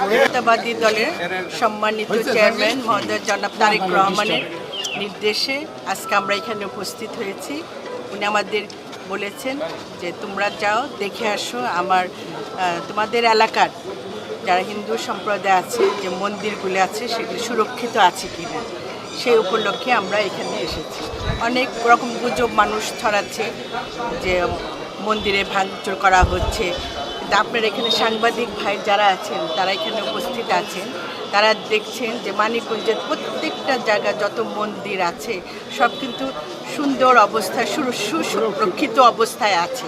জাতীয়তাবাদী দলের সম্মানিত চেয়ারম্যান মহোদয় জনাব তারেক রহমানের নির্দেশে আজকে আমরা এখানে উপস্থিত হয়েছি। উনি আমাদের বলেছেন যে তোমরা যাও, দেখে আসো আমার তোমাদের এলাকার যারা হিন্দু সম্প্রদায় আছে, যে মন্দিরগুলি আছে, সেগুলি সুরক্ষিত আছে কিনা। সেই উপলক্ষে আমরা এখানে এসেছি। অনেক রকম গুজব মানুষ ছড়াচ্ছে যে মন্দিরে ভাঙচুর করা হচ্ছে। আপনার এখানে সাংবাদিক ভাই যারা আছেন, তারা এখানে উপস্থিত আছেন। তারা দেখছেন যে মানিকগঞ্জের প্রত্যেকটা জায়গা যত মন্দির আছে, সব কিন্তু সুন্দর অবস্থায় সুর- সুসংরক্ষিত অবস্থায় আছে।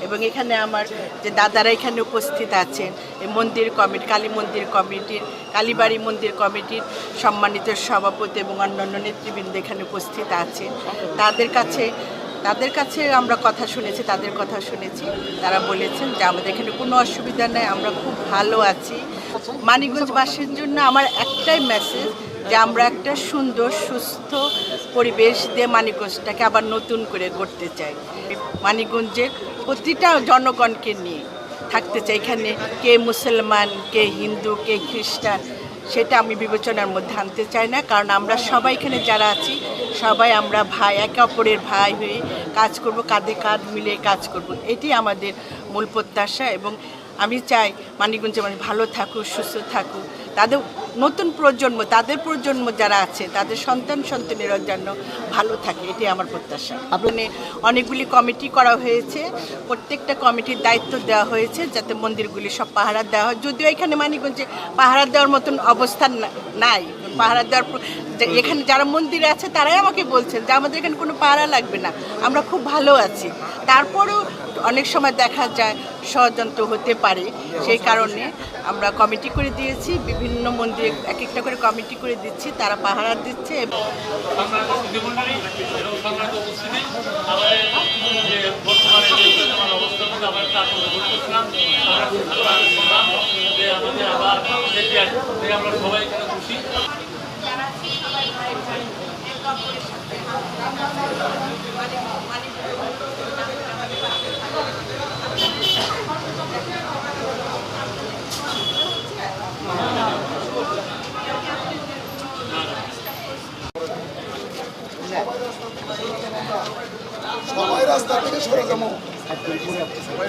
এবং এখানে আমার যে দাদারা এখানে উপস্থিত আছেন এই মন্দির কমিটি, কালী মন্দির কমিটির, কালীবাড়ি মন্দির কমিটির সম্মানিত সভাপতি এবং অন্যান্য নেতৃবৃন্দ এখানে উপস্থিত আছেন। তাদের কাছে তাদের কাছে আমরা কথা শুনেছি, তাদের কথা শুনেছি। তারা বলেছেন যে আমাদের এখানে কোনো অসুবিধা নেই, আমরা খুব ভালো আছি। মানিকগঞ্জবাসীর জন্য আমার একটাই মেসেজ যে আমরা একটা সুন্দর, সুস্থ পরিবেশ দিয়ে মানিকগঞ্জটাকে আবার নতুন করে গড়তে চাই। মানিকগঞ্জের প্রতিটা জনগণকে নিয়ে থাকতে চাই। এখানে কে মুসলমান, কে হিন্দু, কে খ্রিস্টান সেটা আমি বিবেচনার মধ্যে আনতে চাই না, কারণ আমরা সবাই এখানে যারা আছি, সবাই আমরা ভাই, একে অপরের ভাই হয়ে কাজ করব, কাঁধে কাঁধ মিলে কাজ করব। এটি আমাদের মূল প্রত্যাশা এবং আমি চাই মানিকগঞ্জে মানুষ ভালো থাকুক, সুস্থ থাকুক। তাদের নতুন প্রজন্ম, তাদের প্রজন্ম যারা আছে, তাদের সন্তান সন্তানের যেন ভালো থাকে এটি আমার প্রত্যাশা। আপনি অনেকগুলি কমিটি করা হয়েছে, প্রত্যেকটা কমিটির দায়িত্ব দেওয়া হয়েছে যাতে মন্দিরগুলি সব পাহারা দেওয়া হয়। যদিও এখানে মানিকগঞ্জে পাহারা দেওয়ার মতন অবস্থান নাই। পাহারা দেওয়ার প্র- এখানে যারা মন্দিরে আছে, তারাই আমাকে বলছেন যে আমাদের এখানে কোনো পাহারা লাগবে না। আমরা খুব ভালো আছি। তারপরেও অনেক সময় দেখা যায়, ষড়যন্ত্র হতে পারে। সেই কারণে আমরা কমিটি করে দিয়েছি। বিভিন্ন মন্দিরে এক একটা করে কমিটি করে দিচ্ছি। তারা পাহারা দিচ্ছে এবং সম্মানিত প্রতিমন্ডলী এবং সম্মানিত উপস্থিতি আমাদের যে বর্তমানে যে বিদ্যমান অবস্থার মধ্যে আমরা একটা আতঙ্ক বোধ করছিলাম আমরা খুব ভালো আনন্দ করলাম যে আমাদের আবার যেটি আসবে যে আমরা সবাই এখানে খুশি সবাই রাস্তা থেকে সরে যাব। ভাই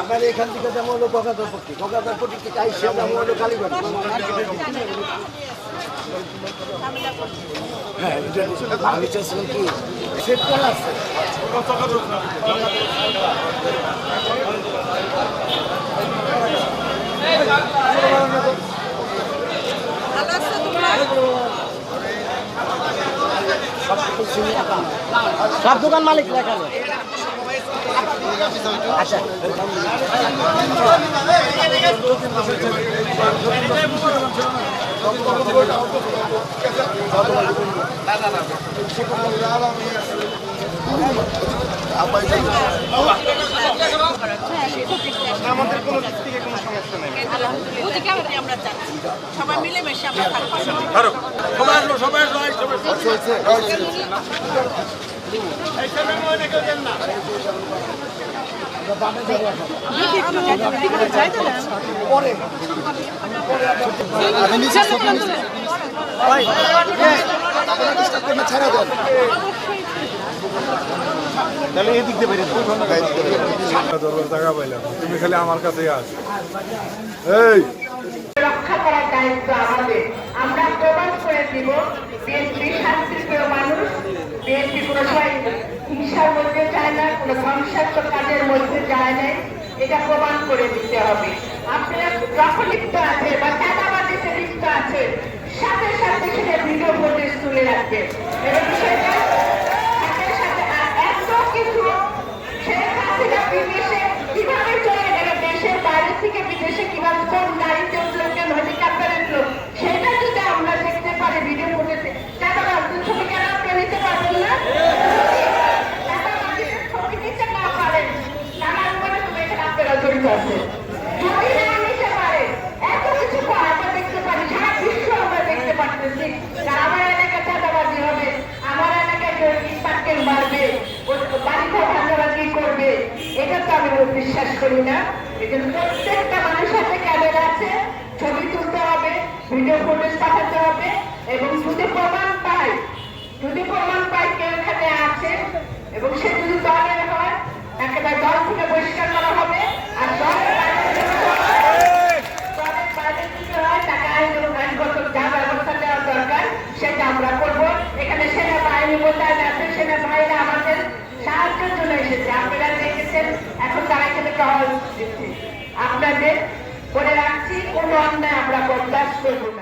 আপনার এখান থেকে যেমন হলো গঙ্গাধরপট্টি গঙ্গাধরপট্টি থেকে আইসে যেমন হলো হ্যাঁ কি সব দোকান মালিক লেখা আচ্ছা আমাদের সমস্যা নেই আমরা চাচ্ছি সবাই মিলেমিশে থাকব ছেড়ে দিয়ে বেরিয়ে টাকা পাইলাম তুমি খালি আমার কাছে আস এই রক্ষা করার দায়িত্ব আমাদের। আমরা প্রমাণ করে দিব মানুষ সময় হিংসার মধ্যে যায় না, কোনো ধ্বংসাত্মক কাজের মধ্যে যায় না এটা প্রমাণ করে দিতে হবে। আপনারা যখন লিপ্ত আছে বা চাঁদাবাদিতে লিপ্ত আছে সাথে সাথে সেটা ভিডিও ফুটেজ তুলে রাখবে এবং সেটা সাথে সাথে আর এত কিছু করি না এই জন্য প্রত্যেকটা মানুষের হাতে ক্যামেরা আছে, ছবি তুলতে হবে ভিডিও ফুটেজ পাঠাতে হবে, এবং যদি প্রমাণ পাই, যদি প্রমাণ পাই কেউ এখানে আছে, এবং সে যদি দলের হয় একেবারে দল থেকে বহিষ্কার করা হবে, আর দলের তাকে আমাদের সাহায্যের জন্য এসেছে। আপনারা দেখেছেন, এখন তারা এখানে আপনাদের করে রাখছি কোনো অন্যায় আমরা বরদাস্ত করব